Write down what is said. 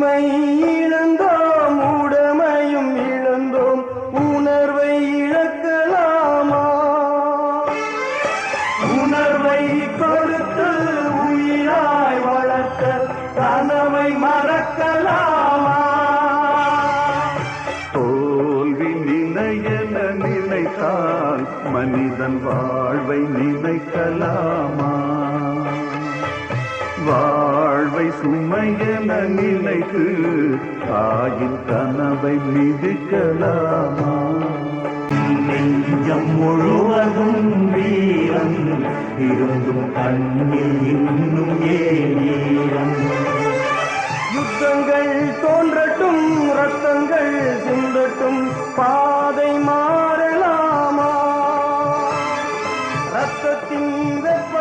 உரிமை இழந்தோம் உடமையும் இழந்தோம் உணர்வை இழக்கலாமா? உணர்வை கொடுத்து உயிராய் வளர்த்த கனவை மறக்கலாமா? தோல்வி நிலையென நினைத்தால் மனிதன் வாழ்வை நினைக்கலாமா? வா பாவை சுமையென நினைத்து தாயின் கனவை மிதிக்கலாமா? நெஞ்சம் முழுவதும் வீரம் இருந்தும் கண்ணில் இன்னும் ஏரம் யுத்தங்கள் தோன்றட்டும் ரத்தங்கள் சிந்தட்டும் பாதை மாறலாமா? ரத்தத்தின் வெப்ப